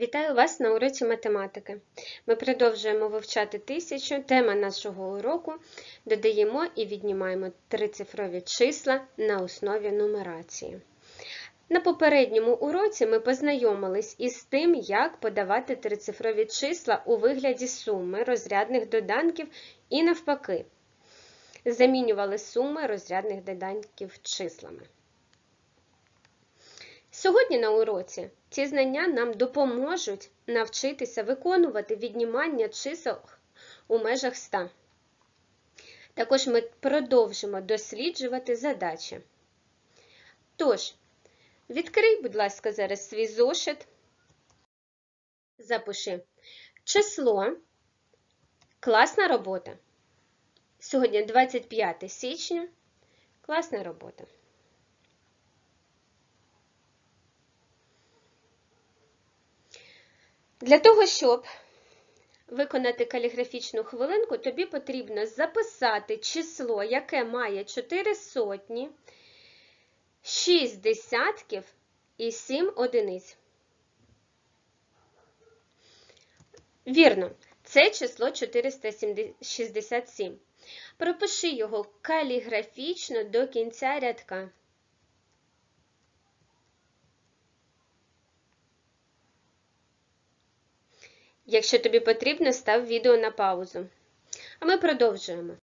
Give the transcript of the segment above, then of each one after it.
Вітаю вас на уроці математики. Ми продовжуємо вивчати тисячу. Тема нашого уроку додаємо і віднімаємо трицифрові числа на основі нумерації. На попередньому уроці ми познайомились із тим, як подавати трицифрові числа у вигляді суми розрядних доданків і навпаки. Замінювали суми розрядних доданків числами. Сьогодні на уроці ці знання нам допоможуть навчитися виконувати віднімання чисел у межах 100. Також ми продовжимо досліджувати задачі. Тож, відкрий, будь ласка, зараз свій зошит. Запиши число. Класна робота. Сьогодні 25 січня. Класна робота. Для того, щоб виконати каліграфічну хвилинку, тобі потрібно записати число, яке має 4 сотні, 6 десятків і 7 одиниць. Вірно, це число 467. Пропиши його каліграфічно до кінця рядка. Якщо тобі потрібно, став відео на паузу. А ми продовжуємо.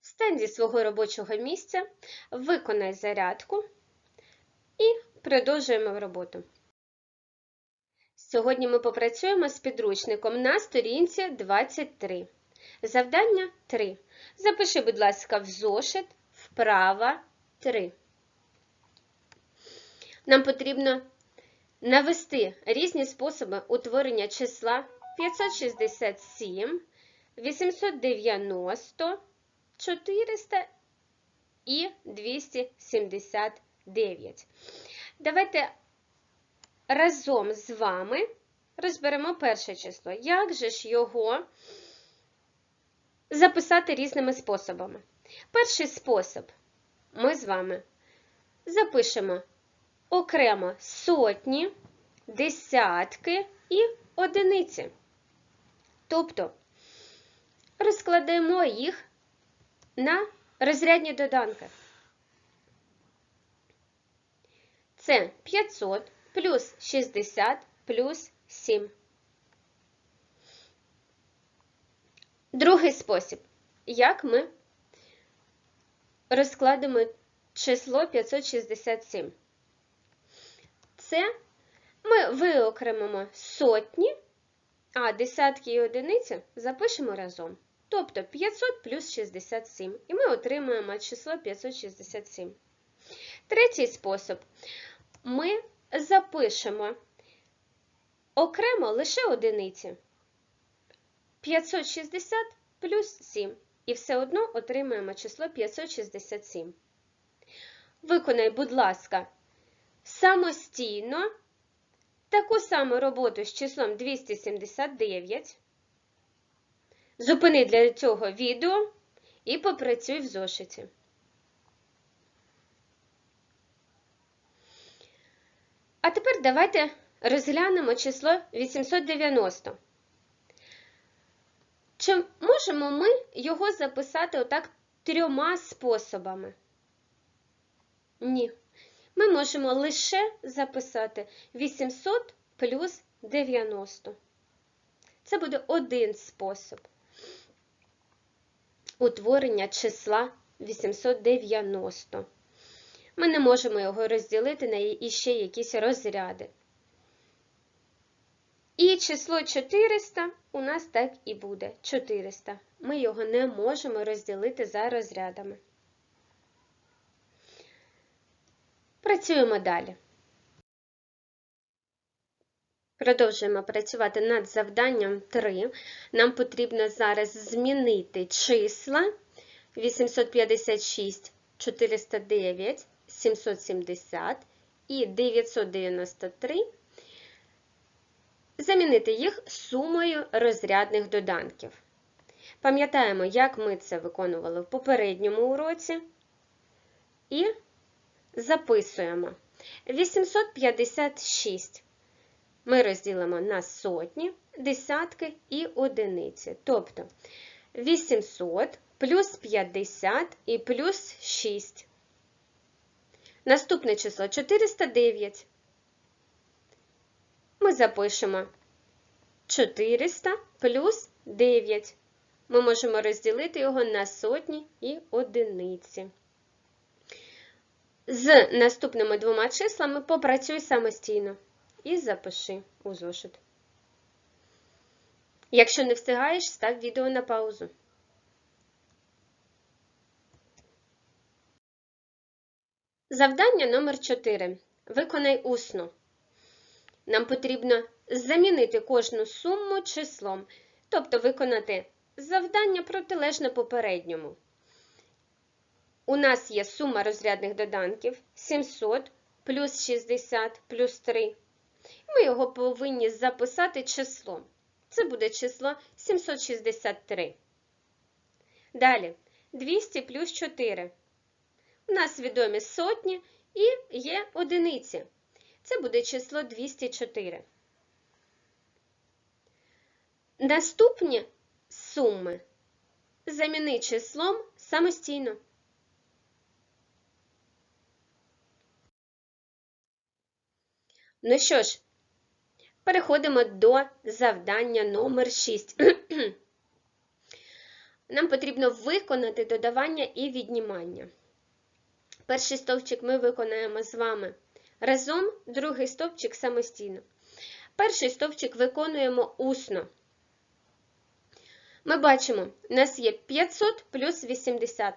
Встань зі свого робочого місця, виконай зарядку і продовжуємо роботу. Сьогодні ми попрацюємо з підручником на сторінці 23. Завдання 3. Запиши, будь ласка, в зошит вправа 3. Нам потрібно навести різні способи утворення числа 567, 890, 400 і 279. Давайте разом з вами розберемо перше число. Як же ж його записати різними способами? Перший спосіб ми з вами запишемо окремо сотні, десятки і одиниці. Тобто розкладаємо їх на розрядні доданки. Це 500 плюс 60 плюс 7. Другий спосіб. Як ми розкладемо число 567? Це ми виокремимо сотні, а десятки і одиниці запишемо разом. Тобто 500 плюс 67. І ми отримаємо число 567. Третій спосіб. Ми запишемо окремо лише одиниці. 560 плюс 7. І все одно отримаємо число 567. Виконай, будь ласка, самостійно таку саму роботу з числом 279. Зупини для цього відео і попрацюй в зошиті. А тепер давайте розглянемо число 890. Чи можемо ми його записати отак трьома способами? Ні ми можемо лише записати 800 плюс 90. Це буде один спосіб утворення числа 890. Ми не можемо його розділити на іще якісь розряди. І число 400 у нас так і буде 400. Ми його не можемо розділити за розрядами. Працюємо далі. Продовжуємо працювати над завданням 3. Нам потрібно зараз змінити числа 856, 409, 770 і 993. Замінити їх сумою розрядних доданків. Пам'ятаємо, як ми це виконували в попередньому уроці. І записуємо 856. ми розділимо на сотні, десятки і одиниці. Тобто 800 плюс 50 і плюс 6. Наступне число 409. Ми запишемо 400 плюс 9. Ми можемо розділити його на сотні і одиниці. З наступними двома числами попрацюй самостійно і запиши у зошит. Якщо не встигаєш, став відео на паузу. Завдання номер 4. Виконай усно. Нам потрібно замінити кожну суму числом, тобто виконати завдання протилежне попередньому. У нас є сума розрядних доданків 700 плюс 60 плюс 3. Ми його повинні записати числом. Це буде число 763. Далі 200 плюс 4. У нас відомі сотні і є одиниці. Це буде число 204. Наступні суми заміни числом самостійно. Ну що ж, переходимо до завдання номер 6. Нам потрібно виконати додавання і віднімання. Перший стовпчик ми виконаємо з вами разом, другий стовпчик самостійно. Перший стовпчик виконуємо усно. Ми бачимо, у нас є 500 плюс 80.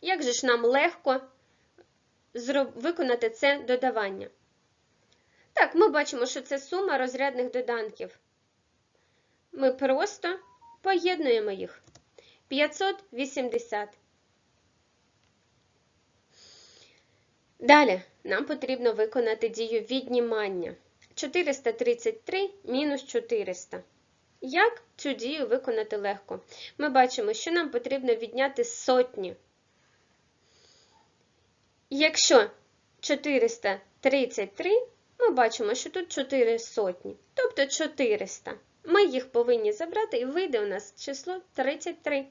Як же ж нам легко виконати це додавання? Так, ми бачимо, що це сума розрядних доданків. Ми просто поєднуємо їх. 580. Далі нам потрібно виконати дію віднімання. 433 мінус 400. Як цю дію виконати легко? Ми бачимо, що нам потрібно відняти сотні. Якщо 433, ми бачимо, що тут 4 сотні, тобто 400. Ми їх повинні забрати і вийде у нас число 33.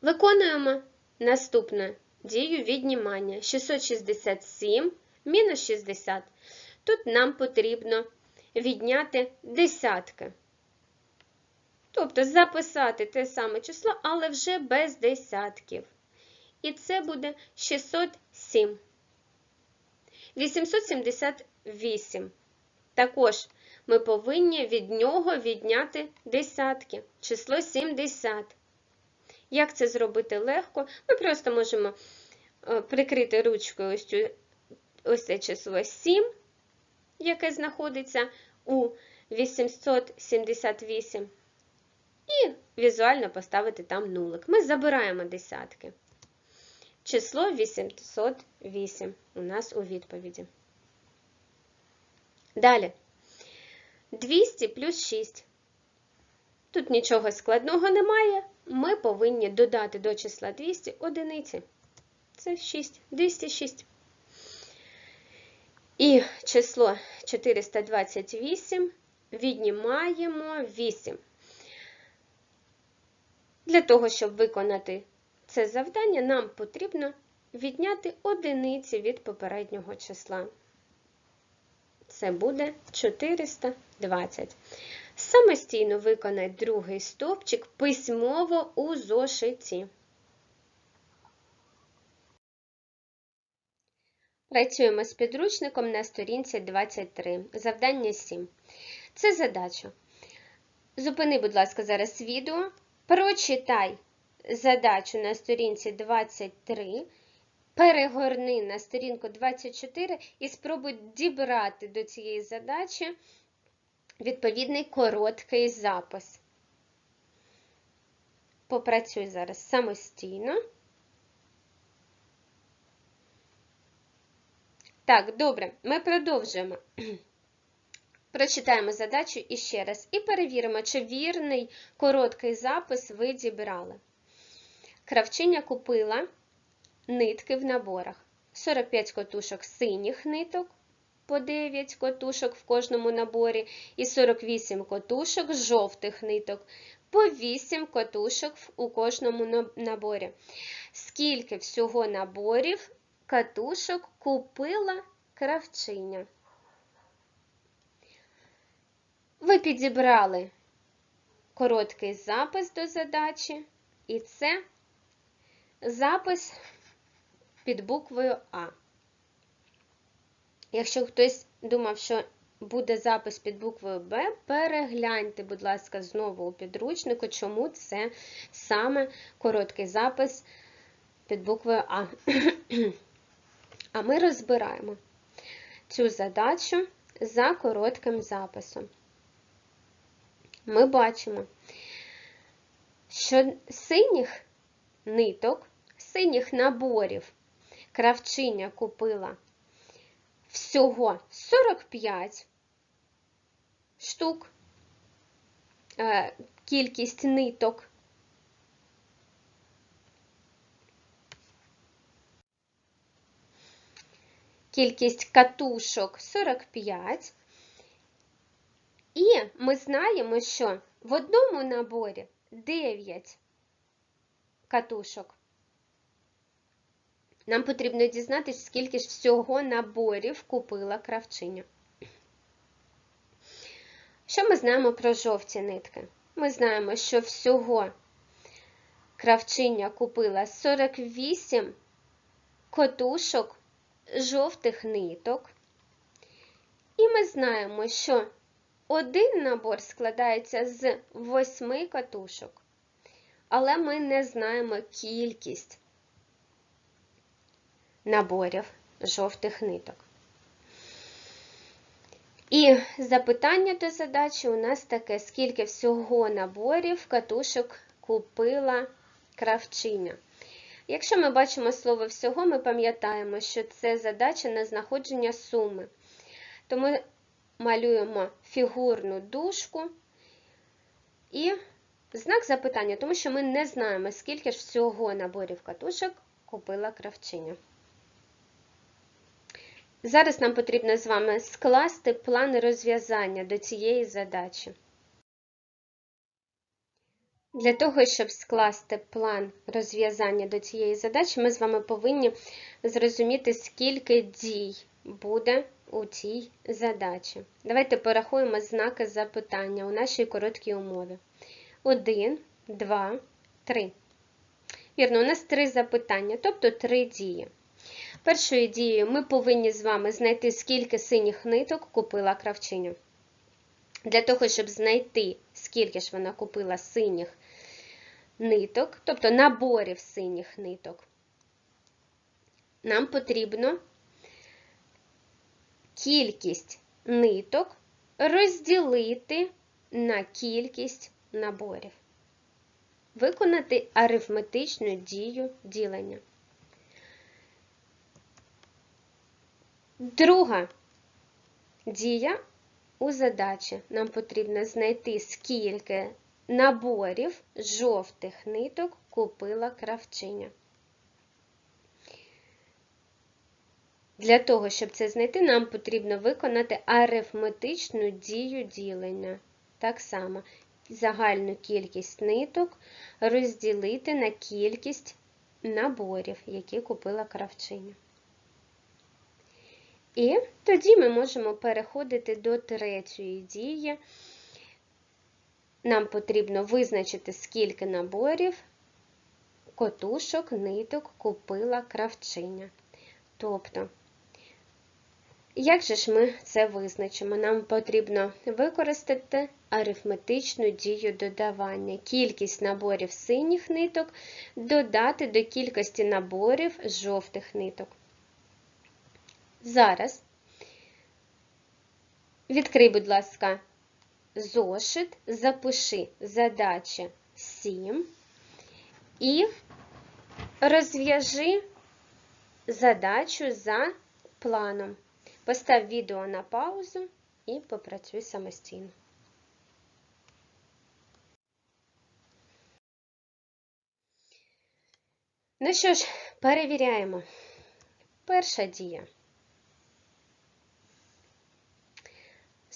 Виконуємо наступну дію віднімання 667 мінус 60. Тут нам потрібно відняти десятки. Тобто записати те саме число, але вже без десятків. І це буде 607. 878. Також ми повинні від нього відняти десятки. Число 70. Як це зробити легко? Ми просто можемо прикрити ручкою ось, цю, ось це число 7, яке знаходиться у 878. І візуально поставити там нулик. Ми забираємо десятки. Число 808 у нас у відповіді. Далі. 200 плюс 6. Тут нічого складного немає. Ми повинні додати до числа 200 одиниці. Це 6, 206. І число 428 віднімаємо 8. Для того, щоб виконати це завдання, нам потрібно відняти одиниці від попереднього числа. Це буде 420. Самостійно виконай другий стовпчик письмово у зошиті. Працюємо з підручником на сторінці 23. Завдання 7. Це задача. Зупини, будь ласка, зараз відео. Прочитай задачу на сторінці 23. Перегорни на сторінку 24 і спробуй дібрати до цієї задачі відповідний короткий запис. Попрацюй зараз самостійно. Так, добре, ми продовжуємо. Прочитаємо задачу іще раз і перевіримо, чи вірний короткий запис ви дібрали. Кравчиня купила нитки в наборах. 45 котушок синіх ниток, по 9 котушок в кожному наборі і 48 котушок жовтих ниток по 8 котушок у кожному наборі. Скільки всього наборів катушок купила кравчиня? Ви підібрали короткий запис до задачі, і це запис під буквою А. Якщо хтось думав, що буде запис під буквою Б, перегляньте, будь ласка, знову у підручнику, чому це саме короткий запис під буквою А. А ми розбираємо цю задачу за коротким записом. Ми бачимо, що синіх ниток, синіх наборів кравчиня купила всього 45 штук, е, кількість ниток. Кількість катушок 45. І ми знаємо, що в одному наборі 9 катушок. Нам потрібно дізнатися, скільки ж всього наборів купила кравчиня. Що ми знаємо про жовті нитки? Ми знаємо, що всього кравчиня купила 48 котушок жовтих ниток. І ми знаємо, що один набор складається з 8 катушок, але ми не знаємо кількість наборів жовтих ниток. І запитання до задачі у нас таке: скільки всього наборів катушок купила кравчиня? Якщо ми бачимо слово всього, ми пам'ятаємо, що це задача на знаходження суми. Тому малюємо фігурну дужку і знак запитання, тому що ми не знаємо, скільки ж всього наборів катушок купила кравчиня. Зараз нам потрібно з вами скласти план розв'язання до цієї задачі. Для того, щоб скласти план розв'язання до цієї задачі, ми з вами повинні зрозуміти, скільки дій буде у цій задачі. Давайте порахуємо знаки запитання у нашій короткій умові. Один, два, три. Вірно, у нас три запитання, тобто три дії. Першою дією ми повинні з вами знайти, скільки синіх ниток купила кравчиня. Для того, щоб знайти, скільки ж вона купила синіх ниток, тобто наборів синіх ниток, нам потрібно кількість ниток розділити на кількість наборів. Виконати арифметичну дію ділення. Друга дія у задачі. Нам потрібно знайти, скільки наборів жовтих ниток купила кравчиня. Для того, щоб це знайти, нам потрібно виконати арифметичну дію ділення. Так само загальну кількість ниток розділити на кількість наборів, які купила кравчиня. І тоді ми можемо переходити до третьої дії. Нам потрібно визначити, скільки наборів котушок, ниток купила кравчиня. Тобто, як же ж ми це визначимо? Нам потрібно використати арифметичну дію додавання. Кількість наборів синіх ниток додати до кількості наборів жовтих ниток. Зараз відкрий, будь ласка, зошит, запиши задача 7 і розв'яжи задачу за планом. Постав відео на паузу і попрацюй самостійно. Ну що ж, перевіряємо. Перша дія.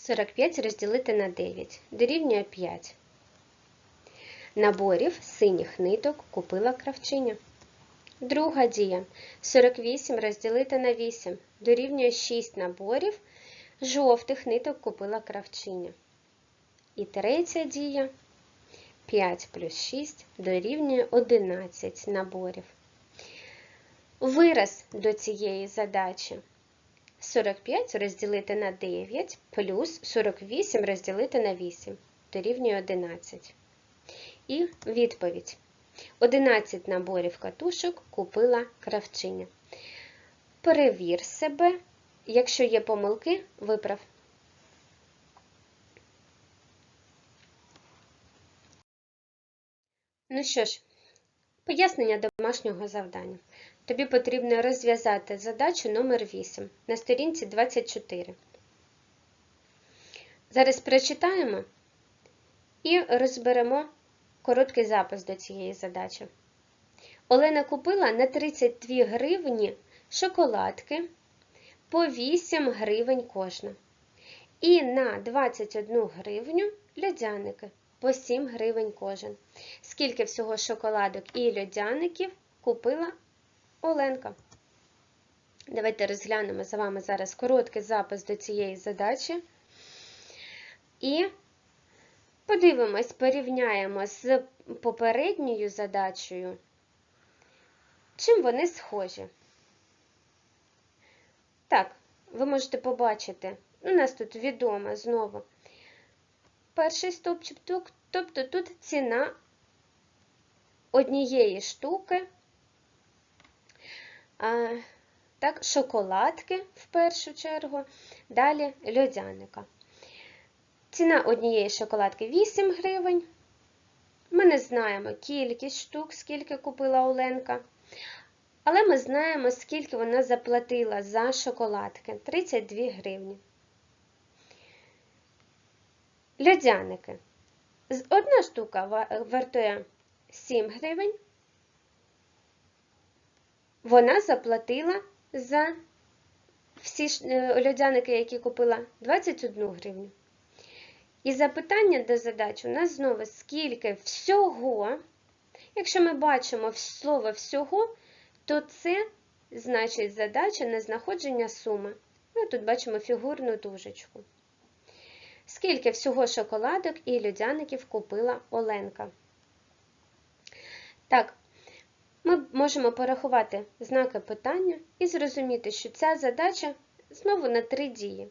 45 розділити на 9 дорівнює 5. Наборів синіх ниток купила кравчиня. Друга дія 48 розділити на 8 дорівнює 6 наборів жовтих ниток купила кравчиня. І третя дія 5 плюс 6 дорівнює 11 наборів. Вираз до цієї задачі 45 розділити на 9 плюс 48 розділити на 8 дорівнює 11. І відповідь. 11 наборів катушок купила кравчиня. Перевір себе, якщо є помилки, виправ. Ну що ж, пояснення домашнього завдання. Тобі потрібно розв'язати задачу номер 8 на сторінці 24. Зараз прочитаємо і розберемо короткий запис до цієї задачі. Олена купила на 32 гривні шоколадки по 8 гривень кожна. І на 21 гривню льодяники по 7 гривень кожен. Скільки всього шоколадок і льодяників купила Оленка. Давайте розглянемо з вами зараз короткий запис до цієї задачі. І подивимось, порівняємо з попередньою задачею, чим вони схожі. Так, ви можете побачити, у нас тут відомо знову перший стовпчик, тобто тут ціна однієї штуки. Так, шоколадки в першу чергу, далі льодяника. Ціна однієї шоколадки 8 гривень. Ми не знаємо кількість штук, скільки купила Оленка. Але ми знаємо, скільки вона заплатила за шоколадки 32 гривні. Льодяники. Одна штука вартує 7 гривень. Вона заплатила за всі льодяники, які купила, 21 гривню. І запитання до задач у нас знову скільки всього, якщо ми бачимо слово всього, то це значить задача на знаходження суми. Ми тут бачимо фігурну дужечку. Скільки всього шоколадок і льодяників купила Оленка? Так, ми можемо порахувати знаки питання і зрозуміти, що ця задача знову на три дії.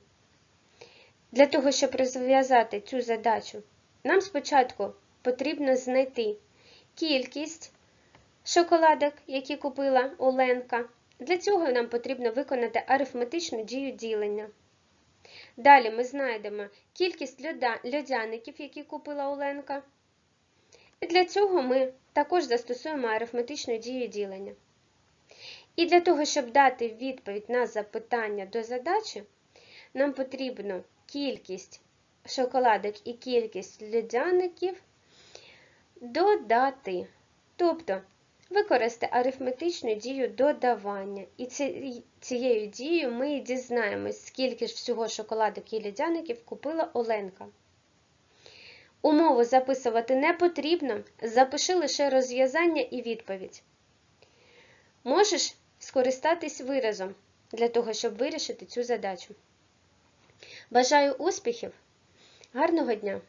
Для того, щоб розв'язати цю задачу, нам спочатку потрібно знайти кількість шоколадок, які купила Оленка. Для цього нам потрібно виконати арифметичну дію ділення. Далі ми знайдемо кількість льодяників, які купила Оленка. І для цього ми також застосуємо арифметичну дію ділення. І для того, щоб дати відповідь на запитання до задачі, нам потрібно кількість шоколадок і кількість льодяників додати. Тобто використати арифметичну дію додавання. І цією дією ми дізнаємось, скільки ж всього шоколадок і льодяників купила Оленка. Умову записувати не потрібно, запиши лише розв'язання і відповідь. Можеш скористатись виразом для того, щоб вирішити цю задачу. Бажаю успіхів, гарного дня!